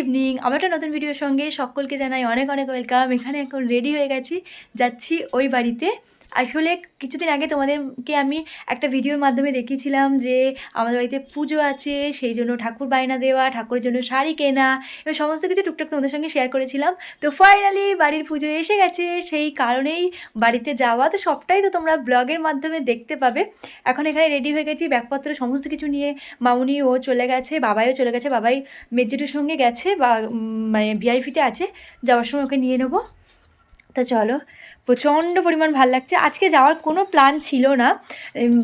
Evening আমার একটা নতুন ভিডিওর সঙ্গে সকলকে জানাই অনেক অনেক ওয়েলকাম এখানে এখন রেডি হয়ে গেছি। যাচ্ছি ওই বাড়িতে। আসলে কিছুদিন আগে তোমাদেরকে আমি একটা ভিডিওর মাধ্যমে দেখিয়েছিলাম যে আমাদের বাড়িতে পুজো আছে, সেই জন্য ঠাকুর বায়না দেওয়া, ঠাকুরের জন্য শাড়ি কেনা এবং সমস্ত কিছু টুকটাক তোমাদের সঙ্গে শেয়ার করেছিলাম। তো ফাইনালি বাড়ির পুজো এসে গেছে, সেই কারণেই বাড়িতে যাওয়া। তো সবটাই তো তোমরা ব্লগের মাধ্যমে দেখতে পাবে। এখন এখানে রেডি হয়ে গেছি ব্যাগপত্র, সমস্ত কিছু নিয়ে। মামুনি ও চলে গেছে, বাবাইও চলে গেছে, বাবাই মেজেটুর সঙ্গে গেছে বা মানে ভিআইপিতে আছে। যাওয়ার সময় ওকে নিয়ে নেব। তো চলো প্রচণ্ড পরিমাণ ভালো লাগছে। আজকে যাওয়ার কোনো প্ল্যান ছিল না।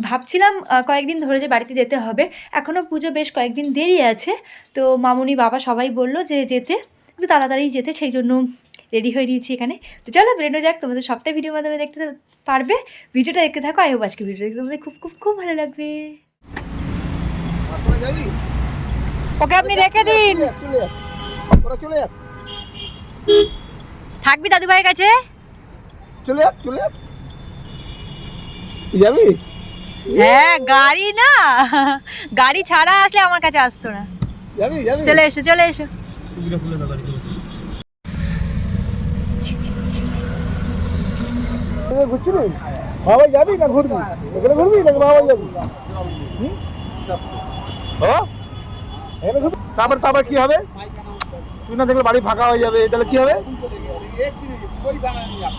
ভাবছিলাম কয়েকদিন ধরে যে বাড়িতে যেতে হবে। এখনও পুজো বেশ কয়েকদিন দেরি আছে। তো মামুনি বাবা সবাই বলল যে যেতে একটু তাড়াতাড়ি যেতে সেই জন্য রেডি হয়ে নিয়েছি এখানে। তো চলো বেরোনো যাক। তোমাদের সবটাই ভিডিওর মাধ্যমে দেখতে পারবে। ভিডিওটা দেখতে থাকো আই হোপ আজকে ভিডিও দেখতে তোমাদের খুব খুব খুব ভালো লাগবে। ওকে আপনি রেখে দিন। থাকবি দাদুভাইয়ের কাছে? চলে যা চলে যা যাবি? হ্যাঁ গাড়ি না। গাড়ি ছাড়া আসলে আমার কাছে আসতো না। যাবি যাবি? চলে এসো চলে এসো। ঘুরছিলি? বাবা যাবি না ঘুরবি? এখানে ঘুরবি নাকি বাবা যাবি? হুম? এখানে ঘুরবি? তারপর তারপর কি হবে? তুই না দেখলে বাড়ি ফাঁকা হয়ে যাবে তাহলে কি হবে?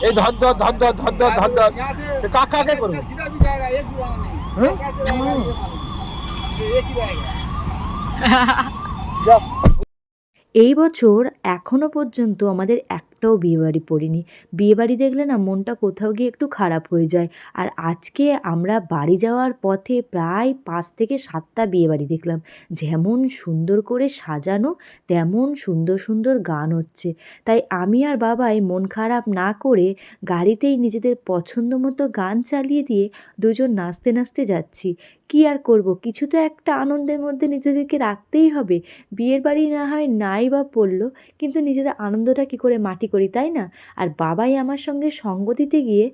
এই ধর ধর ধর ধর ধর ধর ধর ধর। কাক কাকে করবে এই বছর এখনও পর্যন্ত আমাদের একটাও বিয়েবাড়ি পড়িনি। বিয়েবাড়ি দেখলে না মনটা কোথাও গিয়ে একটু খারাপ হয়ে যায়। আর আজকে আমরা বাড়ি যাওয়ার পথে প্রায় পাঁচ থেকে সাতটা বিয়েবাড়ি দেখলাম। যেমন সুন্দর করে সাজানো, তেমন সুন্দর সুন্দর গান হচ্ছে। তাই আমি আর বাবাই মন খারাপ না করে গাড়িতেই নিজেদের পছন্দ মতো গান চালিয়ে দিয়ে দুজন নাচতে নাচতে যাচ্ছি। কি আর করব? কিছু তো একটা আনন্দের মধ্যে নিজেদেরকে রাখতেই হবে। বিয়ের বাড়ি না হয় নাই বা পড়ল, কিন্তু নিজেদের আনন্দটা কি করে মাটি করি, তাই না? আর বাবাই আমার সঙ্গে সঙ্গ দিতে গিয়ে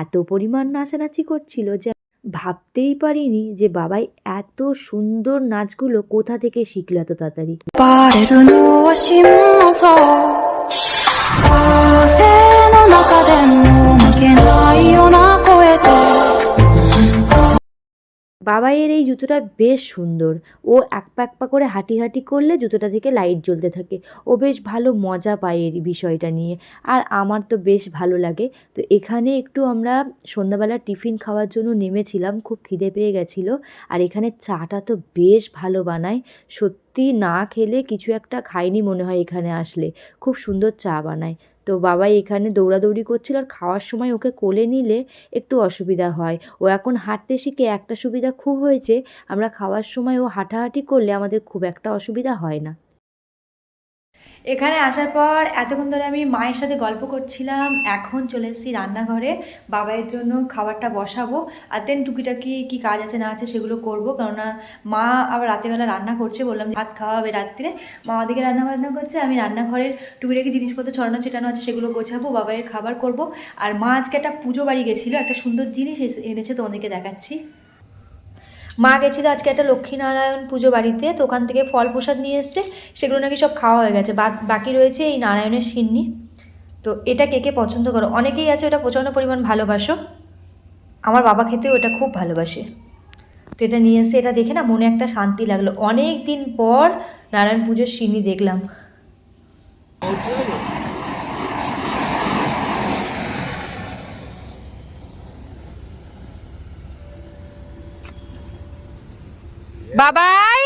এত পরিমাণ নাচানাচি করছিল যে ভাবতেই পারিনি যে বাবাই এত সুন্দর নাচগুলো কোথা থেকে শিখলো এত তাড়াতাড়ি। বাবাইয়ের এই জুতোটা বেশ সুন্দর। ও এক পা এক পা করে হাঁটি হাঁটি করলে জুতোটা থেকে লাইট জ্বলতে থাকে। ও বেশ ভালো মজা পায় এর বিষয়টা নিয়ে। আর আমার তো বেশ ভালো লাগে। তো এখানে একটু আমরা সন্ধ্যাবেলা টিফিন খাওয়ার জন্য নেমেছিলাম, খুব খিদে পেয়ে গেছিল। আর এখানে চাটা তো বেশ ভালো বানায়। সত্যি না খেলে কিছু একটা খাইনি মনে হয় এখানে আসলে। খুব সুন্দর চা বানায়। তো বাবা এখানে দৌড়াদৌড়ি করছিল আর খাওয়ার সময় ওকে কোলে নিলে একটু অসুবিধা হয়। ও এখন হাঁটতে শিখে একটা সুবিধা খুব হয়েছে, আমরা খাওয়ার সময় ও হাঁটাহাঁটি করলে আমাদের খুব একটা অসুবিধা হয় না। এখানে আসার পর এতক্ষণ ধরে আমি মায়ের সাথে গল্প করছিলাম। এখন চলে এসেছি রান্নাঘরে। বাবাইয়ের জন্য খাবারটা বসাবো। আর দেন টুকিটাকি কী কাজ আছে না আছে সেগুলো করব। কেননা মা আবার রাতেরবেলা রান্না করছে। বললাম ভাত খাওয়া হবে রাত্রিরে মা ওদিকে রান্না বান্না করছে। আমি রান্নাঘরের টুকিটাকি জিনিসপত্র ছড়ানো, ছেটানো আছে সেগুলো গোছাবো বাবাইয়ের খাবার করব। আর মা আজকে একটা পুজো বাড়ি গেছিল। একটা সুন্দর জিনিস এনেছে, তোমাদেরকে দেখাচ্ছি। মা গেছিল আজকে একটা লক্ষ্মীনারায়ণ পুজো বাড়িতে, তো ওখান থেকে ফল প্রসাদ নিয়ে এসছে, সেগুলো নাকি সব খাওয়া হয়ে গেছে। বাকি রয়েছে এই নারায়ণের সিন্নি। তো এটা কে কে পছন্দ করো? অনেকেই আছে ওটা প্রচণ্ড পরিমাণ ভালোবাসো। আমার বাবা খেতেও এটা খুব ভালোবাসে। তো এটা নিয়ে এসে এটা দেখে না মনে একটা শান্তি লাগল। অনেক দিন পর নারায়ণ পুজোর সিন্নি দেখলাম। বাবাই!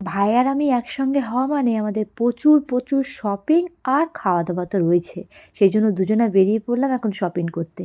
ভাই আর আমি একসঙ্গে হওয়া মানে আমাদের প্রচুর প্রচুর শপিং আর খাওয়া দাওয়া তো রয়েছে। সেই জন্য দুজনে বেরিয়ে পড়লাম এখন শপিং করতে।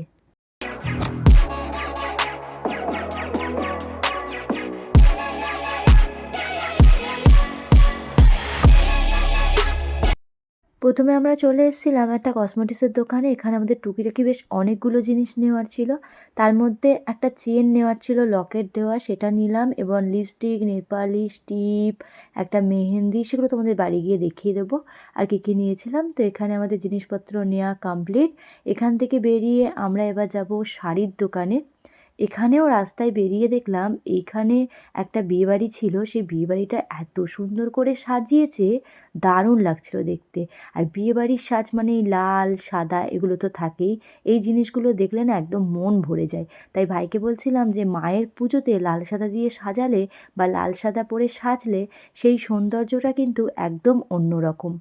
প্রথমে আমরা চলে এসেছিলাম একটা কসমেটিক্সের দোকানে। এখানে আমাদের টুকিটাকি বেশ অনেকগুলো জিনিস নেওয়ার ছিল। তার মধ্যে একটা চেন নেওয়ার ছিল লকেট দেওয়া। সেটা নিলাম এবং লিপস্টিক নেপালিশ টিপ একটা মেহেন্দি সেগুলো তোমাদের বাড়ি গিয়ে দেখিয়ে দেবো। আর কী কী নিয়েছিলাম? তো এখানে আমাদের জিনিসপত্র নেওয়া কমপ্লিট এখান থেকে বেরিয়ে আমরা এবার যাব শাড়ির দোকানে। এখানেও রাস্তায় বেরিয়ে দেখলাম এইখানে একটা বিয়েবাড়ি ছিল। সেই বিয়েবাড়িটা এত সুন্দর করে সাজিয়েছে, দারুণ লাগছিল দেখতে। আর বিয়েবাড়ির সাজ মানে লাল, সাদা, এগুলো তো থাকেই। এই জিনিসগুলো দেখলে না একদম মন ভরে যায়। তাই ভাইকে বলছিলাম যে, মায়ের পুজোতে লাল সাদা দিয়ে সাজালে বা লাল সাদা পরে সাজলে সেই সৌন্দর্যটা কিন্তু একদম অন্যরকম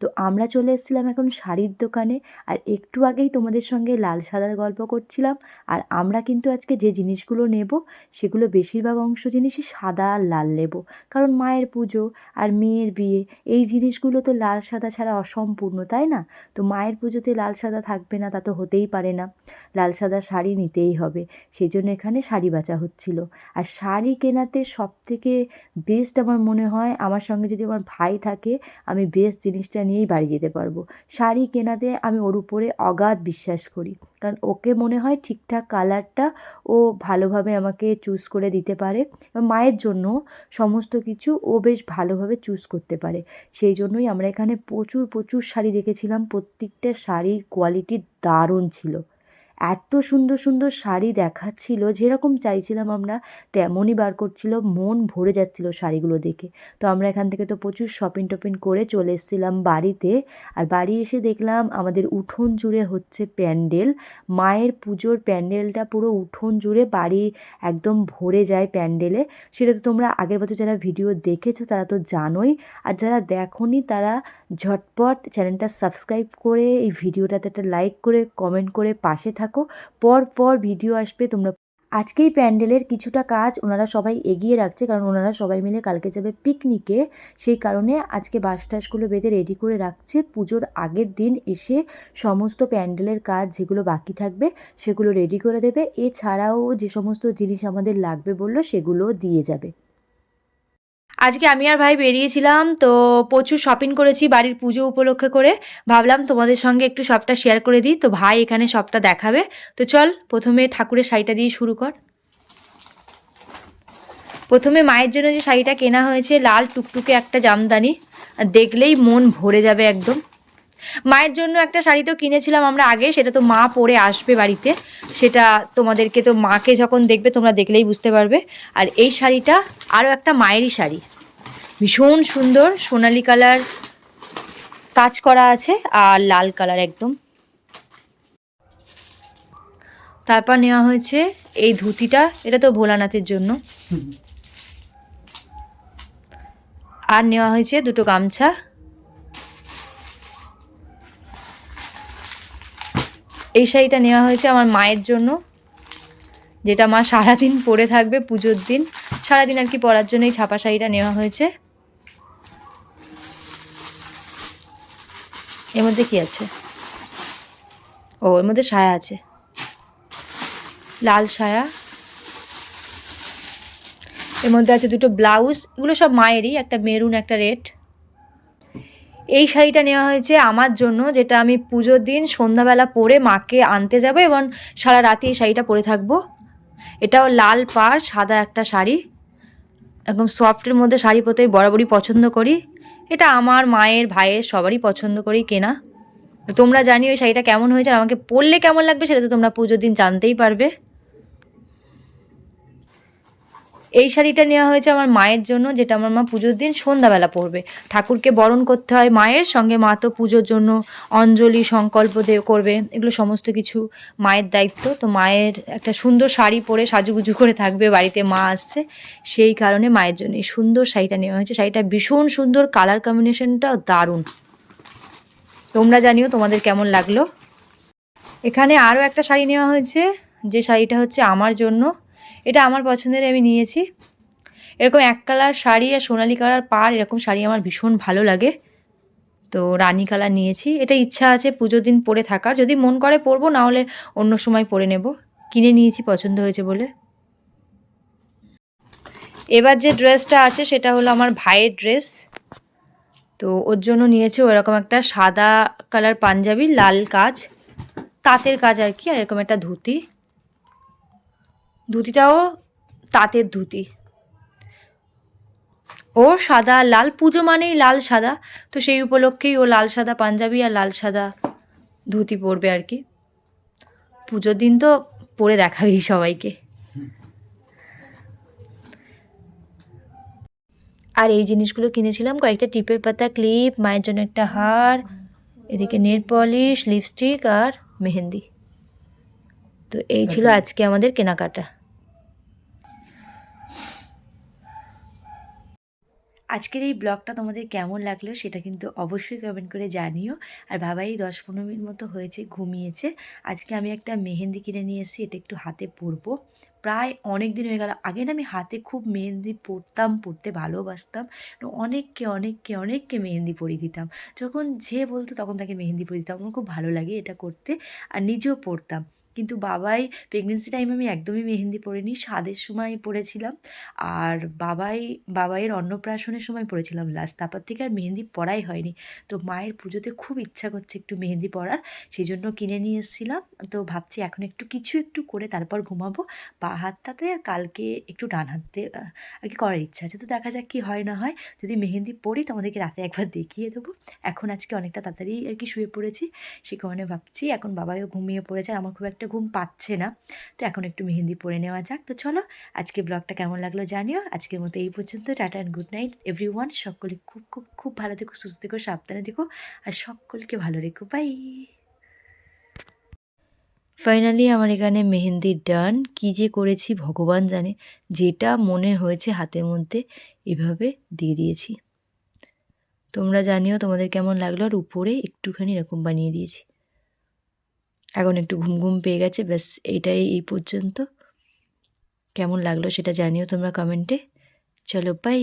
তো আমরা চলে এসেছিলাম এখন শাড়ির দোকানে। আর একটু আগেই তোমাদের সঙ্গে লাল সাদার গল্প করছিলাম। আর আমরা কিন্তু আজকে যে জিনিসগুলো নেব, সেগুলো বেশিরভাগ অংশ জিনিসই সাদা আর লাল নেব। কারণ মায়ের পুজো আর মেয়ের বিয়ে, এই জিনিসগুলো তো লাল সাদা ছাড়া অসম্পূর্ণ, তাই না? তো মায়ের পুজোতে লাল সাদা থাকবে না, তা তো হতেই পারে না। লাল সাদা শাড়ি নিতেই হবে। সেই জন্য এখানে শাড়ি বাঁচা হচ্ছিল। আর শাড়ি কেনাতে সব থেকে বেস্ট আমার মনে হয়, আমার সঙ্গে যদি আমার ভাই থাকে, আমি বেস্ট জিনিসটা নিয়েই বাড়ি যেতে পারব। শাড়ি কেনাতে আমি ওর উপরে অগাধ বিশ্বাস করি। কারণ ওকে মনে হয় ঠিকঠাক কালারটা ও ভালোভাবে আমাকে চুজ করে দিতে পারে। মায়ের জন্য সমস্ত কিছু ও বেশ ভালোভাবে চুজ করতে পারে। সেই জন্যই আমরা এখানে প্রচুর প্রচুর শাড়ি দেখেছিলাম। প্রত্যেকটা শাড়ির কোয়ালিটি দারুণ ছিল। এত সুন্দর সুন্দর শাড়ি দেখাচ্ছিল, যেরকম চাইছিলাম আমরা, তেমনই বার করছিল, মন ভরে যাচ্ছিল শাড়িগুলো দেখে। তো আমরা এখান থেকে তো প্রচুর শপিং টপিং করে চলে এসেছিলাম বাড়িতে। আর বাড়ি এসে দেখলাম আমাদের উঠোন জুড়ে হচ্ছে প্যান্ডেল। মায়ের পুজোর প্যান্ডেলটা পুরো উঠোন জুড়ে বাড়ি একদম ভরে যায় প্যান্ডেলে। সেটা তো তোমরা আগের বছর যারা ভিডিও দেখেছ তারা তো জানোই। আর যারা দেখোনি তারা ঝটপট চ্যানেলটা সাবস্ক্রাইব করে এই ভিডিওটাতে একটা লাইক করে কমেন্ট করে পাশে থাকো পর পর ভিডিও আসবে, তোমরা আজকেই প্যান্ডেলের কিছুটা কাজ ওনারা সবাই এগিয়ে রাখছে, কারণ ওনারা সবাই মিলে কালকে যাবে পিকনিকে সেই কারণে আজকে বাস টাসগুলো বেঁধে রেডি করে রাখছে। পুজোর আগের দিন এসে সমস্ত প্যান্ডেলের কাজ যেগুলো বাকি থাকবে, সেগুলো রেডি করে দেবে। এছাড়াও যে সমস্ত জিনিস আমাদের লাগবে বলল, সেগুলো দিয়ে যাবে। আজকে আমি আর ভাই বেরিয়েছিলাম, তো প্রচুর শপিং করেছি বাড়ির পুজো উপলক্ষে করে। ভাবলাম তোমাদের সঙ্গে একটু সবটা শেয়ার করে দিই, তো ভাই এখানে সবটা দেখাবে। তো চল, প্রথমে ঠাকুরের শাড়িটা দিয়ে শুরু কর। প্রথমে মায়ের জন্য যে শাড়িটা কেনা হয়েছে, লাল টুকটুকে একটা জামদানি দেখলেই মন ভরে যাবে একদম। মায়ের জন্য একটা শাড়ি তো কিনেছিলাম আমরা আগে সেটা তো মা পরে আসবে বাড়িতে। সেটা তোমাদেরকে তো মাকে যখন দেখবে তোমরা দেখলেই বুঝতে পারবে। আর এই শাড়িটা আরও একটা মায়েরই শাড়ি। ভীষণ সুন্দর সোনালি কালার কাজ করা আছে আর লাল কালার একদম। তারপর নেওয়া হয়েছে এই ধুতিটা এটা তো ভোলানাথের জন্য। আর নেওয়া হয়েছে দুটো গামছা। এই শাড়িটা নেওয়া হয়েছে আমার মায়ের জন্য, যেটা মা সারাদিন পরে থাকবে পুজোর দিন। সারাদিন আর কি পরার জন্য এই ছাপা শাড়িটা নেওয়া হয়েছে। এর মধ্যে কি আছে? ও, এর মধ্যে সায়া আছে। লাল সায়া। এর মধ্যে আছে দুটো ব্লাউজ, এগুলো সব মায়েরই, একটা মেরুন, একটা রেড। এই শাড়িটা নেওয়া হয়েছে আমার জন্য, যেটা আমি পুজোর দিন সন্ধ্যাবেলা পরে মাকে আনতে যাব এবং সারা রাতে এই শাড়িটা পরে থাকব। এটাও লাল পাড়, সাদা একটা শাড়ি। একদম সফটের মধ্যে শাড়ি পরতে বরাবরই পছন্দ করি। এটা আমার মায়ের, ভাইয়ের সবারই পছন্দ করি কেনা। তোমরা জানি ওই শাড়িটা কেমন হয়েছে আমাকে পরলে কেমন লাগবে সেটা তো তোমরা পুজোর দিন জানতেই পারবে। এই শাড়িটা নেওয়া হয়েছে আমার মায়ের জন্য, যেটা আমার মা পুজোর দিন সন্ধ্যাবেলা পরবে। ঠাকুরকে বরণ করতে হয় মায়ের, সঙ্গে মা তো পুজোর জন্য অঞ্জলি, সংকল্প করবে, এগুলো সমস্ত কিছু মায়ের দায়িত্ব। তো মায়ের একটা সুন্দর শাড়ি পরে সাজুগুজু করে থাকবে, বাড়িতে মা আসছে, সেই কারণে মায়ের জন্য এই সুন্দর শাড়িটা নেওয়া হয়েছে। শাড়িটা ভীষণ সুন্দর, কালার কম্বিনেশনটা দারুণ। তোমরা জানিও তোমাদের কেমন লাগল। এখানে আরও একটা শাড়ি নেওয়া হয়েছে, যে শাড়িটা হচ্ছে আমার জন্য। এটা আমার পছন্দের, আমি নিয়েছি। এরকম এক কালার শাড়ি আর সোনালি কালার পার এরকম শাড়ি আমার ভীষণ ভালো লাগে। তো রানী কালার নিয়েছি। এটা ইচ্ছা আছে পুজোর দিন পরে থাকার। যদি মন করে পরবো না হলে অন্য সময় পরে নেব। কিনে নিয়েছি, পছন্দ হয়েছে বলে। এবার যে ড্রেসটা আছে, সেটা হলো আমার ভাইয়ের ড্রেস। তো ওর জন্য নিয়েছে ওরকম একটা সাদা কালার পাঞ্জাবি, লাল কাজ, তাঁতের কাজ আর কি, আর এরকম একটা ধুতি। ধুতিটাও তাঁতের ধুতি। ও সাদা লাল পুজো মানেই লাল সাদা। তো সেই উপলক্ষেই ও লাল সাদা পাঞ্জাবি আর লাল সাদা ধুতি পরবে আর কি। পুজোর দিন তো পরে দেখাবেই সবাইকে। আর এই জিনিসগুলো কিনেছিলাম কয়েকটা টিপের পাতা ক্লিপ মায়ের জন্য একটা হার এদিকে নেল পলিশ লিপস্টিক আর মেহেন্দি। তো এই ছিল আজকে আমাদের কেনাকাটা। আজকের এই ব্লগটা তোমাদের কেমন লাগল সেটা কিন্তু অবশ্যই কমেন্ট করে জানিও। আর বাবাই দশ পনেরো মিনিট মতো হয়েছে, ঘুমিয়েছে। আজকে আমি একটা মেহেন্দি কিনে নিয়ে এসেছি, এটা একটু হাতে পরবো। প্রায় অনেক দিন হয়ে গেল। আগে না আমি হাতে খুব মেহেন্দি পরতাম, পরতে ভালোবাসতাম। অনেককে অনেককে অনেককে মেহেন্দি পরিয়ে দিতাম। যখন যে বলতো তখন তাকে মেহেন্দি পরিয়ে দিতাম। আমার খুব ভালো লাগে এটা করতে। আর নিজেও পরতাম। কিন্তু বাবাই প্রেগনেন্সি টাইমে আমি একদমই মেহেন্দি পরিনি, স্বাদের সময় পরেছিলাম। আর বাবাই, বাবাইয়ের অন্নপ্রাশনের সময় পড়েছিলাম লাস্ট তারপর থেকে আর মেহেন্দি পরাই হয়নি। তো মায়ের পুজোতে খুব ইচ্ছা করছে একটু মেহেন্দি পরার সেই জন্য কিনে নিয়ে এসেছিলাম। তো ভাবছি এখন একটু কিছু একটু করে তারপর ঘুমাবো। বা হাতটাতে আর কালকে একটু ডান হাতে আর কি করার ইচ্ছা আছে। তো দেখা যাক কি হয় না হয়। যদি মেহেন্দি পড়ি তোমাদেরকে রাতে একবার দেখিয়ে দেবো। এখন আজকে অনেকটা তাড়াতাড়ি আর কি শুয়ে পড়েছি। সে কারণে ভাবছি এখন বাবাইও ঘুমিয়ে পড়েছে আমার খুব একটা ঘুম পাচ্ছে না। তো এখন একটু মেহেন্দি পরে নেওয়া যাক। তো চলো আজকে ব্লগটা কেমন লাগল জানিও। আজকের মতো এই পর্যন্ত। Tata and good night everyone সকলে খুব খুব খুব ভালো থেকো, সুস্থ থেকো, সাবধানে থেকো। আর সকলকে ভালো রেখো। বাই ফাইনালি আমার এখানে মেহেন্দির ডান কী যে করেছি ভগবান জানে। যেটা মনে হয়েছে হাতের মধ্যে, এভাবে দিয়ে দিয়েছি। তোমরা জানিও তোমাদের কেমন লাগল। আর উপরে একটুখানি এরকম বানিয়ে দিয়েছি। এখন একটু ঘুম ঘুম পেয়ে গেছে, ব্যাস এইটাই এই পর্যন্ত। কেমন লাগল সেটা জানিও তোমরা কমেন্টে চলো বাই